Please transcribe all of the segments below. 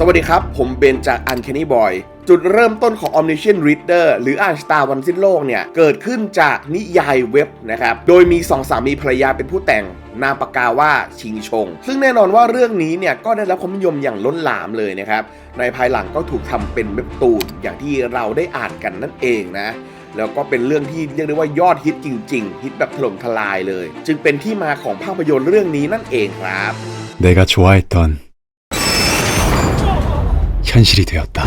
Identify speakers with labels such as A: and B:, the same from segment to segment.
A: สวัสดีครับ ผมเบนจาก Uncanny Boy จุดเริ่มต้นของ Omniscient Reader หรืออ่านสตาร์วันสิ้นโลกเนี่ย เกิดขึ้นจากนิยายเว็บนะครับ โดยมีสองสามีภรรยาเป็นผู้แต่ง นามปากกาว่าชิงชง ซึ่งแน่นอนว่าเรื่องนี้เนี่ย ก็ได้รับความนิยมอย่างล้นหลามเลยนะครับ ในภายหลังก็ถูกทำเป็นเว็บตูนอย่างที่เราได้อ่านกันนั่นเองนะ แล้วก็เป็นเรื่องที่เรียกได้ว่ายอดฮิตจริง ๆ ฮิตแบบถล่มทลายเลย จึงเป็นที่มาของภาพยนตร์เรื่องนี้นั่นเองครับ
B: 내가 좋아했던 현실이 되었다.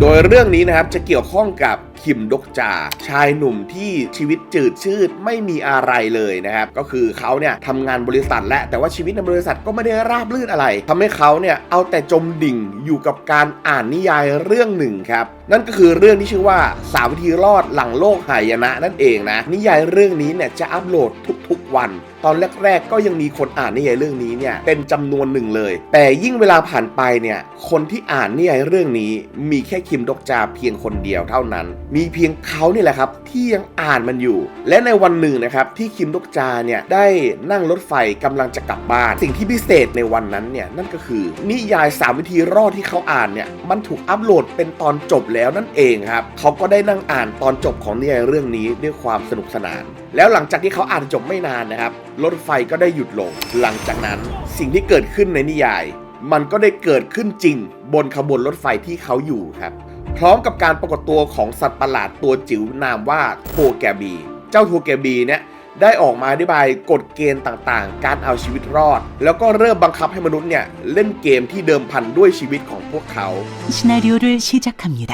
A: โดยเรื่องนี้นะครับจะเกี่ยวข้องกับคิมดกจา ชายหนุ่มที่ชีวิตจืดชืดไม่มีอะไรเลยนะครับ ก็คือเขาเนี่ยทำงานบริษัทและแต่ว่าชีวิตในบริษัทก็ไม่ได้ราบรื่นอะไรทำให้เขาเนี่ยเอาแต่จมดิ่งอยู่กับการอ่านนิยายเรื่องหนึ่งครับ นั่นก็คือเรื่องที่ชื่อว่าสามวิธีรอดหลังโลกหายนะนั่นเองนะนิยายเรื่องนี้เนี่ยจะอัปโหลดทุกๆ วัน ตอนแรก ๆ ก็ยังมีคนอ่านนิยายเรื่องนี้เนี่ยเป็นจำนวนหนึ่งเลย แต่ยิ่งเวลาผ่านไปเนี่ยคนที่อ่านนิยายเรื่องนี้ มีแค่คิมดกจาเพียงคนเดียวเท่านั้น มีเพียงเขานี่แหละครับที่ยังอ่านมันอยู่ และในวันหนึ่งนะครับที่คิมดกจาเนี่ยได้นั่งรถไฟกำลังจะกลับบ้าน สิ่งที่พิเศษในวันนั้นเนี่ยนั่นก็คือนิยายสามวิธีรอดที่เขาอ่านเนี่ยมันถูกอัปโหลดเป็นตอนจบแล้วนั่นเองครับเขาก็ได้นั่งอ่านตอนจบของนิยายเรื่องนี้ด้วยความสนุกสนาน แล้วหลังจากที่เขาอ่านจบไม่นาานนะครับ รถไฟก็ได้หยุดลง หลังจากนั้นสิ่งที่เกิดขึ้นในนิยาย มันก็ได้เกิดขึ้นจริง บนขบวนรถไฟที่เขาอยู่ครับ พร้อมกับการปรากฏตัวของสัตว์ประหลาดตัวจิ๋วนามว่าโทแกบี เจ้าโทแกบีเนี่ยได้ออกมาอธิบายกฎเกณฑ์ต่างๆ การเอาชีวิตรอด แล้วก็เริ่มบังคับให้มนุษย์เนี่ยเล่นเกมที่เดิมพันด้วยชีวิตของพวกเขา
C: 시나리오를 시작합니다.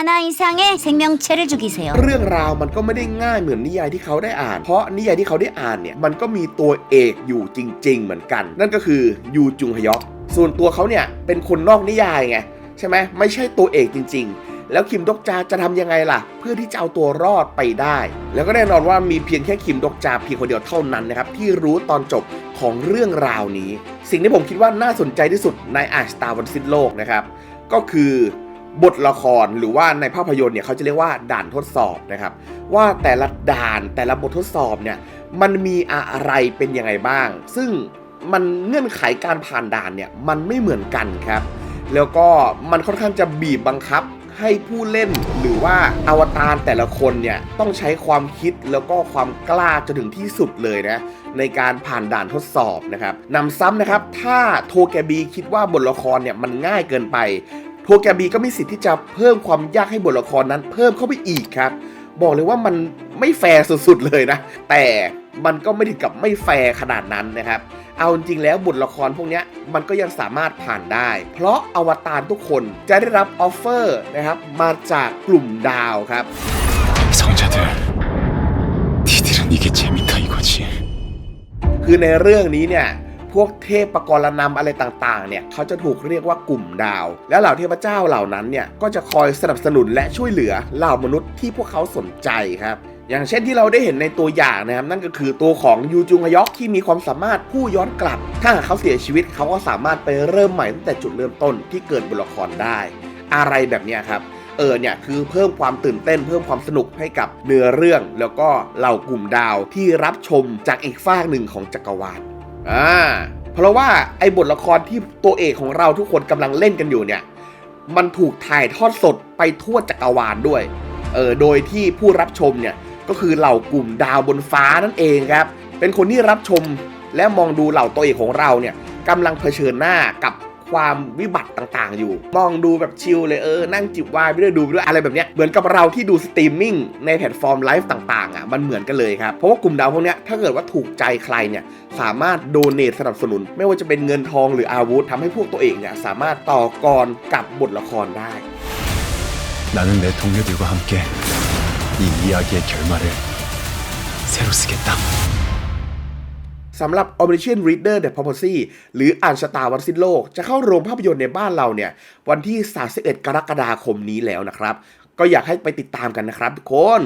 D: 하나 이상의 생명체를 죽이세요.
A: เรื่องราวมันก็ไม่ได้ง่ายเหมือนนิยายที่เขาได้อ่าน เพราะนิยายที่เขาได้อ่านเนี่ยมันก็มีตัวเอกอยู่จริง ๆ เหมือนกัน นั่นก็คือยูจุงฮยอก ส่วนตัวเขาเนี่ยเป็นคนนอกนิยายไงใช่ไหมไม่ใช่ตัวเอกจริง ๆ แล้วคิมดกจาจะทำยังไงล่ะ เพื่อที่จะเอาตัวรอดไปได้ แล้วก็แน่นอนว่ามีเพียงแค่คิมดกจาเพียงคนเดียวเท่านั้นนะครับที่รู้ตอนจบของเรื่องราวนี้ สิ่งที่ผมคิดว่าน่าสนใจที่สุดในอาสตาวันสิ้นโลกนะครับก็คือ บทละครหรือว่าในภาพยนตร์เนี่ยเขาจะเรียกว่าด่านทดสอบนะครับ ว่าแต่ละด่านแต่ละบททดสอบเนี่ยมันมีอะไรเป็นยังไงบ้าง ซึ่งมันเงื่อนไขการผ่านด่านเนี่ยมันไม่เหมือนกันครับ แล้วก็มันค่อนข้างจะบีบบังคับให้ผู้เล่นหรือว่าอวตารแต่ละคนเนี่ยต้องใช้ความคิดแล้วก็ความกล้าจนถึงที่สุดเลยนะในการผ่านด่านทดสอบนะครับนำซ้ำนะครับ ถ้าโทแกบีคิดว่าบทละครเนี่ยมันง่ายเกินไป โทแกบีก็มีสิทธิ์ที่จะเพิ่มความยากให้บทละครนั้นเพิ่มเข้าไปอีกครับ บอกเลยว่ามันไม่แฟร์สุดๆเลยนะ แต่มันก็ไม่ถึงกับไม่แฟร์ขนาดนั้นนะครับ เอาจริงๆแล้วบทละครพวกเนี้ยมันก็ยังสามารถผ่านได้ เพราะอวตารทุกคนจะได้รับออฟเฟอร์นะครับมาจากกลุ่มดาวครับ
B: 성자들, 니들은 이게 재밌다 이거지.
A: คือในเรื่องนี้เนี่ย พวกเทพประกรณำอะไรต่างๆ เนี่ยเขาจะถูกเรียกว่ากลุ่มดาว และเหล่าเทพเจ้าเหล่านั้นเนี่ยก็จะคอยสนับสนุนและช่วยเหลือเหล่ามนุษย์ที่พวกเขาสนใจครับอย่างเช่นที่เราได้เห็นในตัวอย่างนะครับนั่นก็คือตัวของยูจุงฮยอกที่มีความสามารถผู้ย้อนกลับ ถ้าเขาเสียชีวิตเขาก็สามารถไปเริ่มใหม่ตั้งแต่จุดเริ่มต้นที่เกิดบนละครได้ อะไรแบบนี้ครับเออเนี่ยคือเพิ่มความตื่นเต้นเพิ่มความสนุกให้กับเนื้อเรื่อง แล้วก็เหล่ากลุ่มดาวที่รับชมจากอีกฝากหนึ่งของจักรวาล อ่าเพราะว่าไอ้บทละครที่ตัวเอกของเราทุกคนกำลังเล่นกันอยู่เนี่ย มันถูกถ่ายทอดสดไปทั่วจักรวาลด้วย เออ โดยที่ผู้รับชมเนี่ยก็คือเหล่ากลุ่มดาวบนฟ้านั่นเองครับ เป็นคนที่รับชมและมองดูเหล่าตัวเอกของเราเนี่ยกำลังเผชิญหน้ากับ ความวิบัติต่างๆ อยู่ มองดูแบบชิลเลยเออ นั่งจิบไวน์ไปด้วยดูไปด้วยอะไรแบบเนี้ย เหมือนกับเราที่ดูสตรีมมิ่งในแพลตฟอร์มไลฟ์ต่างๆอ่ะ มันเหมือนกันเลยครับ เพราะว่ากลุ่มดาวพวกเนี้ยถ้าเกิดว่าถูกใจใครเนี่ย สามารถโดเนทสนับสนุน ไม่ว่าจะเป็นเงินทองหรืออาวุธทำให้พวกตัวเองเนี่ยสามารถต่อกรกับบทละครได้
B: 나는 내 동료들과 함께 이 이야기의 결말을 새로 쓰겠다.
A: สำหรับ Omniscient Reader The Prophecy หรืออ่านชะตาวันสิ้นโลก จะเข้าโรงภาพยนตร์ในบ้านเราเนี่ย วันที่ 31 กรกฎาคมนี้แล้วนะครับ ก็อยากให้ไปติดตามกันนะครับทุกคน